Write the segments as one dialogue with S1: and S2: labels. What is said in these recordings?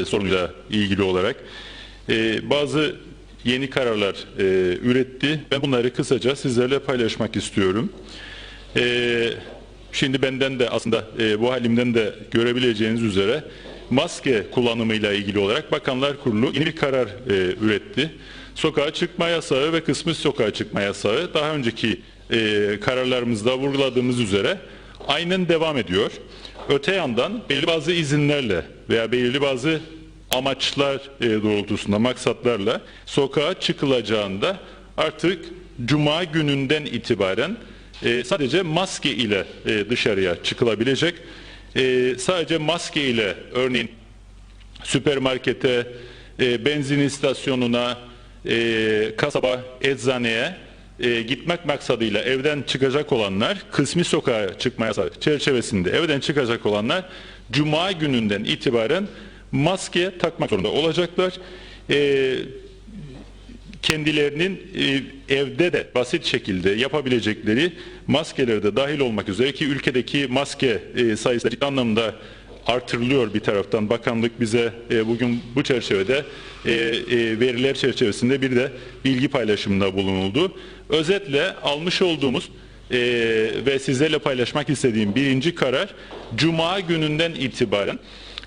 S1: e, sorunuyla ilgili olarak e, bazı yeni kararlar e, üretti. Ben bunları kısaca sizlerle paylaşmak istiyorum. E, şimdi benden de aslında e, bu halimden de görebileceğiniz üzere maske kullanımıyla ilgili olarak Bakanlar Kurulu yeni bir karar e, üretti. Sokağa çıkma yasağı ve kısmi sokağa çıkma yasağı daha önceki e, kararlarımızda vurguladığımız üzere aynen devam ediyor. Öte yandan belli bazı izinlerle veya belirli bazı amaçlar e, doğrultusunda, maksatlarla sokağa çıkılacağında artık Cuma gününden itibaren e, sadece maske ile e, dışarıya çıkılabilecek. Sadece maske ile örneğin süpermarkete, benzin istasyonuna, kasaba, eczaneye e, gitmek maksadıyla evden çıkacak olanlar, kısmi sokağa çıkma yasağı çerçevesinde evden çıkacak olanlar Cuma gününden itibaren maske takmak zorunda olacaklar. E, kendilerinin e, evde de basit şekilde yapabilecekleri maskeleri de dahil olmak üzere ki ülkedeki maske e, sayısı anlamda artırılıyor bir taraftan. Bakanlık bize e, bugün bu çerçevede e, e, veriler çerçevesinde bir de bilgi paylaşımında bulunuldu. Özetle almış olduğumuz e, ve sizlerle paylaşmak istediğim birinci karar Cuma gününden itibaren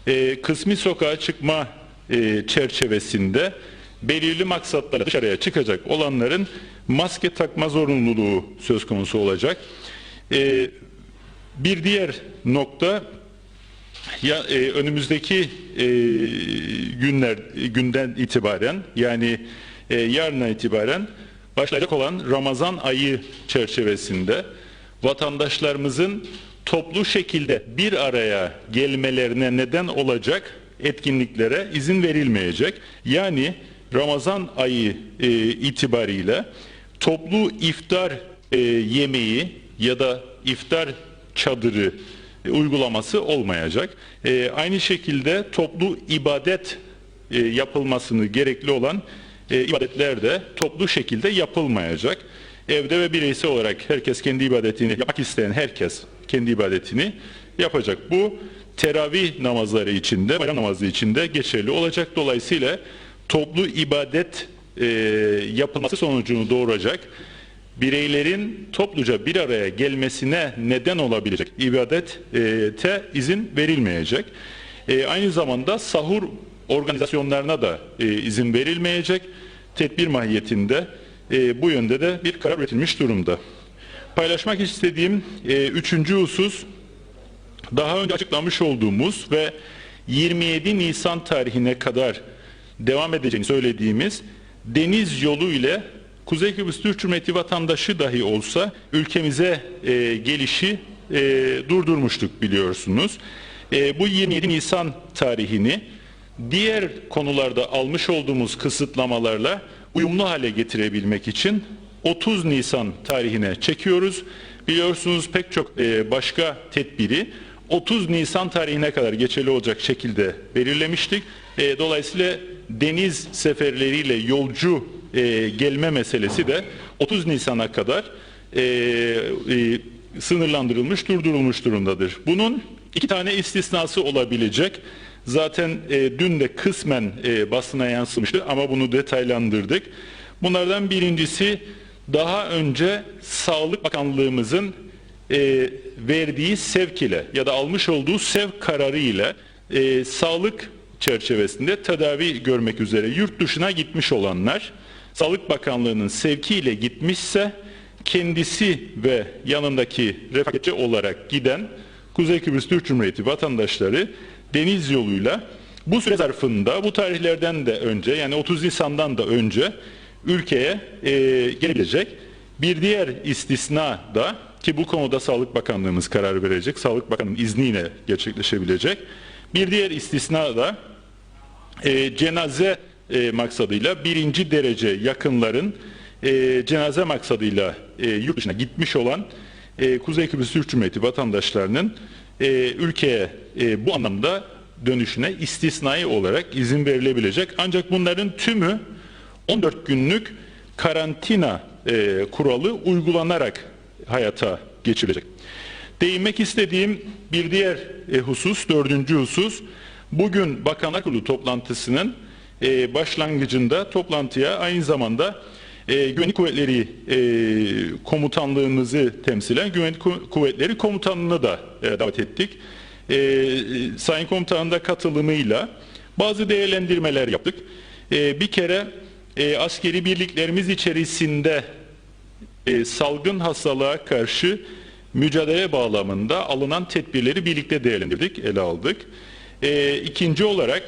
S1: e, kısmi sokağa çıkma e, çerçevesinde belirli maksatlara dışarıya çıkacak olanların maske takma zorunluluğu söz konusu olacak. E, bir diğer nokta ya e, önümüzdeki e, günler günden itibaren yani e, yarına itibaren başlayacak olan Ramazan ayı çerçevesinde vatandaşlarımızın toplu şekilde bir araya gelmelerine neden olacak etkinliklere izin verilmeyecek. Yani Ramazan ayı e, itibariyle toplu iftar e, yemeği ya da iftar çadırı uygulaması olmayacak. E, aynı şekilde toplu ibadet e, yapılmasını gerekli olan e, ibadetler de toplu şekilde yapılmayacak. Evde ve bireysel olarak herkes kendi ibadetini yapmak isteyen herkes kendi ibadetini yapacak. Bu teravih namazları içinde, bayram namazı içinde geçerli olacak. Dolayısıyla toplu ibadet e, yapılması sonucunu doğuracak bireylerin topluca bir araya gelmesine neden olabilecek ibadete izin verilmeyecek. E, aynı zamanda sahur organizasyonlarına da e, izin verilmeyecek. Tedbir mahiyetinde e, bu yönde de bir karar üretilmiş durumda. Paylaşmak istediğim e, üçüncü husus daha önce açıklamış olduğumuz ve 27 Nisan tarihine kadar devam edeceğini söylediğimiz deniz yolu ile Kuzey Kıbrıs Türk Cumhuriyeti vatandaşı dahi olsa ülkemize e, gelişi e, durdurmuştuk biliyorsunuz. E, bu 27 Nisan tarihini diğer konularda almış olduğumuz kısıtlamalarla uyumlu hale getirebilmek için 30 Nisan tarihine çekiyoruz. Biliyorsunuz pek çok e, başka tedbiri 30 Nisan tarihine kadar geçerli olacak şekilde belirlemiştik. E, dolayısıyla deniz seferleriyle yolcu e, gelme meselesi de 30 Nisan'a kadar e, e, sınırlandırılmış, durdurulmuş durumdadır. Bunun iki tane istisnası olabilecek. Zaten e, dün de kısmen e, basına yansımıştı ama bunu detaylandırdık. Bunlardan birincisi daha önce Sağlık Bakanlığımızın e, verdiği sevk ile ya da almış olduğu sevk kararı ile e, sağlık çerçevesinde tedavi görmek üzere yurt dışına gitmiş olanlar Sağlık Bakanlığı'nın sevkiyle gitmişse kendisi ve yanındaki refakatçi olarak giden Kuzey Kıbrıs Türk Cumhuriyeti vatandaşları deniz yoluyla bu süre zarfında bu tarihlerden de önce yani 30 Nisan'dan da önce ülkeye e, gelebilecek. Bir diğer istisna da ki bu konuda Sağlık Bakanlığımız karar verecek, Sağlık Bakanı'nın izniyle gerçekleşebilecek. Bir diğer istisna da e, cenaze e, maksadıyla birinci derece yakınların e, cenaze maksadıyla e, yurt dışına gitmiş olan e, Kuzey Kıbrıs Türk Cumhuriyeti vatandaşlarının e, ülkeye e, bu anlamda dönüşüne istisnai olarak izin verilebilecek. Ancak bunların tümü 14 günlük karantina e, kuralı uygulanarak hayata geçirecek. Değinmek istediğim bir diğer e, husus, dördüncü husus, bugün Bakanlar Kurulu toplantısının e, başlangıcında toplantıya aynı zamanda e, Güvenlik Kuvvetleri e, Komutanlığımızı temsilen Güvenlik Ku- Kuvvetleri Komutanlığı'na da e, davet ettik. E, Sayın Komutanın da katılımıyla bazı değerlendirmeler yaptık. E, bir kere e, askeri birliklerimiz içerisinde e, salgın hastalığa karşı mücadele bağlamında alınan tedbirleri birlikte değerlendirdik, ele aldık. E, ikinci olarak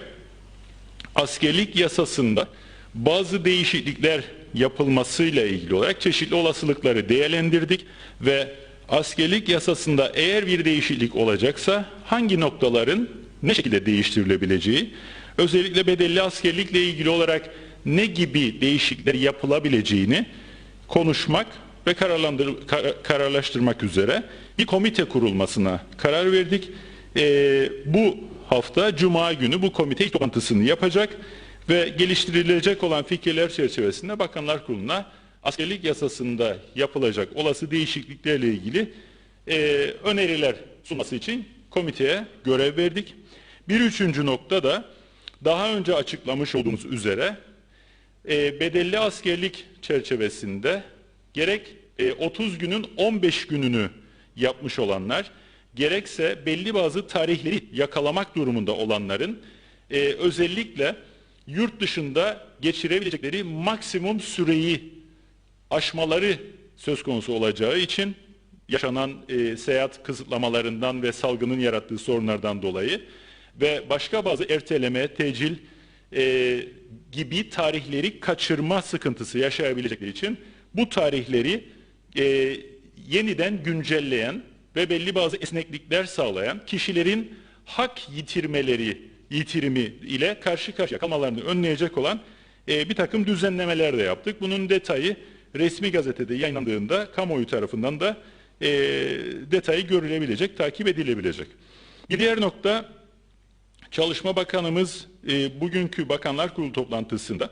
S1: askerlik yasasında bazı değişiklikler yapılmasıyla ilgili olarak çeşitli olasılıkları değerlendirdik ve askerlik yasasında eğer bir değişiklik olacaksa hangi noktaların ne şekilde değiştirilebileceği, özellikle bedelli askerlikle ilgili olarak ne gibi değişiklikler yapılabileceğini konuşmak ve kararlandır, kar- kararlaştırmak üzere bir komite kurulmasına karar verdik. Ee, bu hafta Cuma günü bu komite toplantısını yapacak ve geliştirilecek olan fikirler çerçevesinde Bakanlar Kurulu'na askerlik yasasında yapılacak olası değişikliklerle ilgili e, öneriler sunması için komiteye görev verdik. Bir üçüncü nokta da daha önce açıklamış olduğumuz üzere e, bedelli askerlik çerçevesinde gerek e, 30 günün 15 gününü yapmış olanlar gerekse belli bazı tarihleri yakalamak durumunda olanların e, özellikle yurt dışında geçirebilecekleri maksimum süreyi aşmaları söz konusu olacağı için yaşanan e, seyahat kısıtlamalarından ve salgının yarattığı sorunlardan dolayı ve başka bazı erteleme, tecil e, gibi tarihleri kaçırma sıkıntısı yaşayabilecekleri için bu tarihleri e, yeniden güncelleyen ve belli bazı esneklikler sağlayan kişilerin hak yitirmeleri yitirimi ile karşı karşıya kalmalarını önleyecek olan e, bir takım düzenlemeler de yaptık. Bunun detayı resmi gazetede yayınlandığında kamuoyu tarafından da e, detayı görülebilecek, takip edilebilecek. Bir diğer nokta Çalışma Bakanımız e, bugünkü Bakanlar Kurulu toplantısında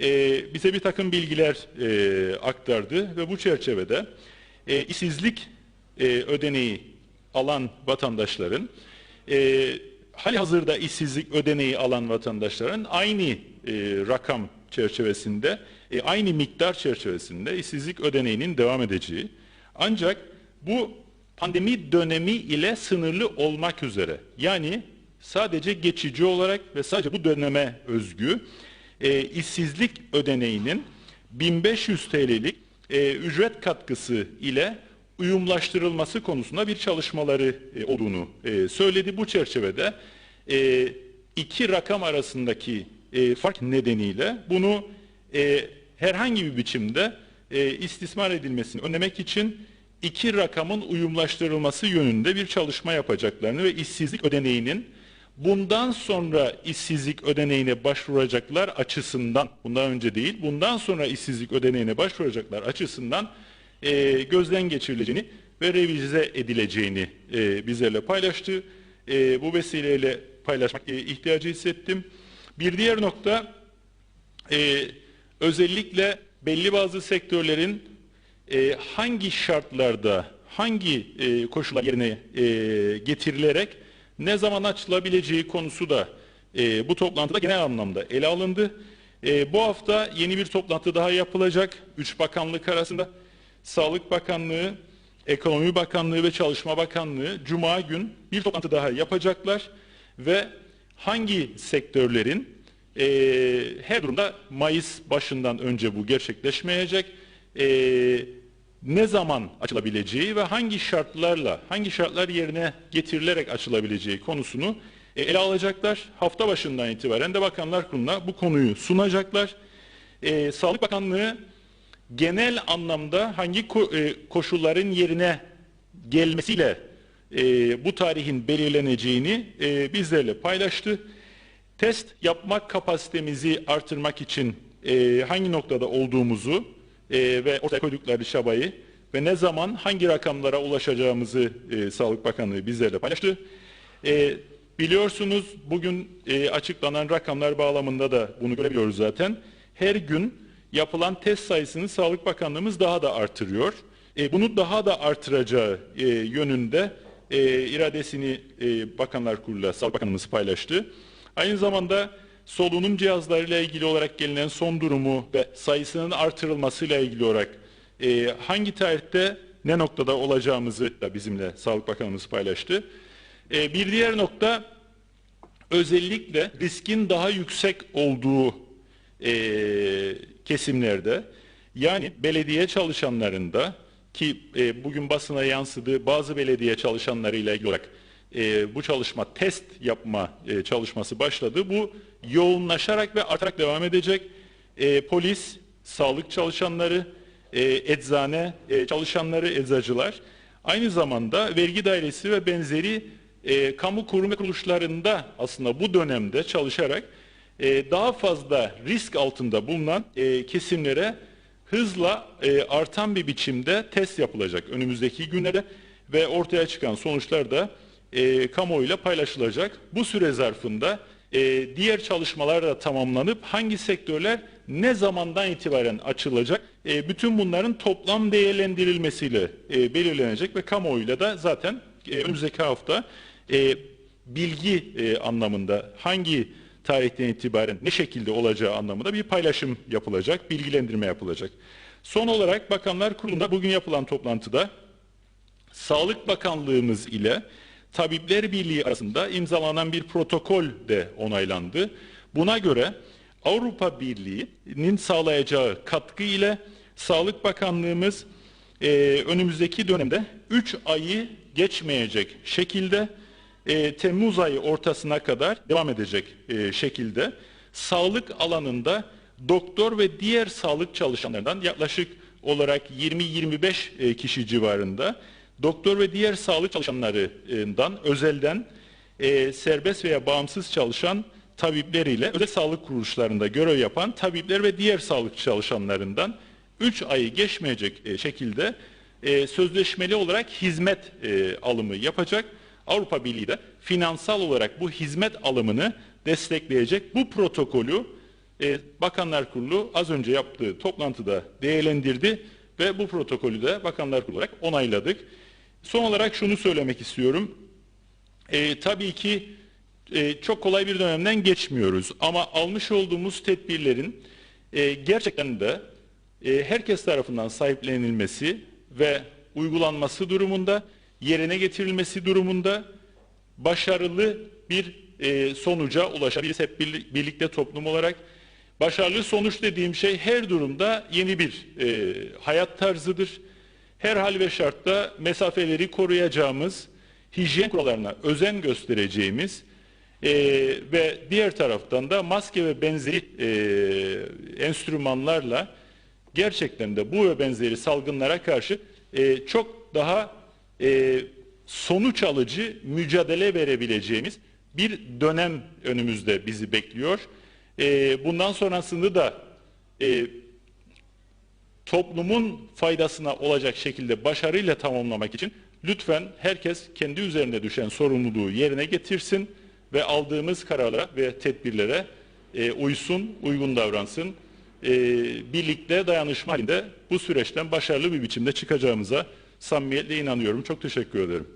S1: e, bize bir takım bilgiler e, aktardı ve bu çerçevede e, işsizlik e, ödeneği alan vatandaşların e, hali hazırda işsizlik ödeneği alan vatandaşların aynı e, rakam çerçevesinde e, aynı miktar çerçevesinde işsizlik ödeneğinin devam edeceği. Ancak bu pandemi dönemi ile sınırlı olmak üzere yani sadece geçici olarak ve sadece bu döneme özgü e, işsizlik ödeneğinin 1500 TL'lik e, ücret katkısı ile uyumlaştırılması konusunda bir çalışmaları e, olduğunu e, söyledi. Bu çerçevede e, iki rakam arasındaki e, fark nedeniyle bunu e, herhangi bir biçimde e, istismar edilmesini önlemek için iki rakamın uyumlaştırılması yönünde bir çalışma yapacaklarını ve işsizlik ödeneğinin bundan sonra işsizlik ödeneğine başvuracaklar açısından, bundan önce değil, bundan sonra işsizlik ödeneğine başvuracaklar açısından e, gözden geçirileceğini ve revize edileceğini e, bizlerle paylaştı. E, bu vesileyle paylaşmak e, ihtiyacı hissettim. Bir diğer nokta, e, özellikle belli bazı sektörlerin e, hangi şartlarda, hangi e, koşullar yerine e, getirilerek ne zaman açılabileceği konusu da e, bu toplantıda genel anlamda ele alındı. E, bu hafta yeni bir toplantı daha yapılacak. Üç bakanlık arasında Sağlık Bakanlığı, Ekonomi Bakanlığı ve Çalışma Bakanlığı Cuma gün bir toplantı daha yapacaklar ve hangi sektörlerin e, her durumda Mayıs başından önce bu gerçekleşmeyecek. E, ne zaman açılabileceği ve hangi şartlarla, hangi şartlar yerine getirilerek açılabileceği konusunu ele alacaklar. Hafta başından itibaren de Bakanlar Kurulu'na bu konuyu sunacaklar. E, Sağlık Bakanlığı genel anlamda hangi e, koşulların yerine gelmesiyle e, bu tarihin belirleneceğini e, bizlerle paylaştı. Test yapmak kapasitemizi artırmak için hangi noktada olduğumuzu ve ortaya koydukları çabayı ve ne zaman hangi rakamlara ulaşacağımızı Sağlık Bakanlığı bizlerle paylaştı. Biliyorsunuz bugün açıklanan rakamlar bağlamında da bunu görebiliyoruz zaten. Her gün yapılan test sayısını Sağlık Bakanlığımız daha da artırıyor. E, bunu daha da artıracağı e, yönünde e, iradesini e, Bakanlar Kurulu'yla Sağlık Bakanımız paylaştı. Aynı zamanda solunum cihazlarıyla ilgili olarak gelinen son durumu ve sayısının artırılmasıyla ilgili olarak e, hangi tarihte ne noktada olacağımızı da bizimle Sağlık Bakanımız paylaştı. E, bir diğer nokta özellikle riskin daha yüksek olduğu e, kesimlerde yani belediye çalışanlarında ki e, bugün basına yansıdığı bazı belediye çalışanlarıyla ilgili olarak e, bu çalışma test yapma e, çalışması başladı. Bu yoğunlaşarak ve artarak devam edecek. E, polis, sağlık çalışanları, e, eczane e, çalışanları, eczacılar aynı zamanda vergi dairesi ve benzeri e, kamu kurum ve kuruluşlarında aslında bu dönemde çalışarak e, daha fazla risk altında bulunan e, kesimlere hızla e, artan bir biçimde test yapılacak önümüzdeki günlerde ve ortaya çıkan sonuçlar da e, kamuoyuyla paylaşılacak. Bu süre zarfında e, diğer çalışmalar da tamamlanıp hangi sektörler ne zamandan itibaren açılacak e, bütün bunların toplam değerlendirilmesiyle e, belirlenecek ve kamuoyuyla da zaten e, önümüzdeki hafta e, bilgi e, anlamında hangi tarihten itibaren ne şekilde olacağı anlamında bir paylaşım yapılacak, bilgilendirme yapılacak. Son olarak Bakanlar Kurulu'nda bugün yapılan toplantıda Sağlık Bakanlığımız ile Tabipler Birliği arasında imzalanan bir protokol de onaylandı. Buna göre Avrupa Birliği'nin sağlayacağı katkı ile Sağlık Bakanlığımız e, önümüzdeki dönemde 3 ayı geçmeyecek şekilde e, Temmuz ayı ortasına kadar devam edecek e, şekilde sağlık alanında doktor ve diğer sağlık çalışanlarından yaklaşık olarak 20-25 e, kişi civarında doktor ve diğer sağlık çalışanlarından özelden e, serbest veya bağımsız çalışan tabipleriyle özel sağlık kuruluşlarında görev yapan tabipler ve diğer sağlık çalışanlarından 3 ayı geçmeyecek e, şekilde e, sözleşmeli olarak hizmet e, alımı yapacak. Avrupa Birliği de finansal olarak bu hizmet alımını destekleyecek bu protokolü e, Bakanlar Kurulu az önce yaptığı toplantıda değerlendirdi ve bu protokolü de Bakanlar Kurulu olarak onayladık. Son olarak şunu söylemek istiyorum. E, tabii ki e, çok kolay bir dönemden geçmiyoruz ama almış olduğumuz tedbirlerin e, gerçekten de e, herkes tarafından sahiplenilmesi ve uygulanması durumunda, yerine getirilmesi durumunda başarılı bir e, sonuca ulaşabiliriz hep birli- birlikte toplum olarak. Başarılı sonuç dediğim şey her durumda yeni bir e, hayat tarzıdır. Her hal ve şartta mesafeleri koruyacağımız, hijyen kurallarına özen göstereceğimiz e, ve diğer taraftan da maske ve benzeri e, enstrümanlarla gerçekten de bu ve benzeri salgınlara karşı e, çok daha e, sonuç alıcı mücadele verebileceğimiz bir dönem önümüzde bizi bekliyor. E, bundan sonrasını da e, toplumun faydasına olacak şekilde başarıyla tamamlamak için lütfen herkes kendi üzerine düşen sorumluluğu yerine getirsin ve aldığımız karara ve tedbirlere e, uysun, uygun davransın. E, birlikte dayanışma halinde bu süreçten başarılı bir biçimde çıkacağımıza samimiyetle inanıyorum. Çok teşekkür ederim.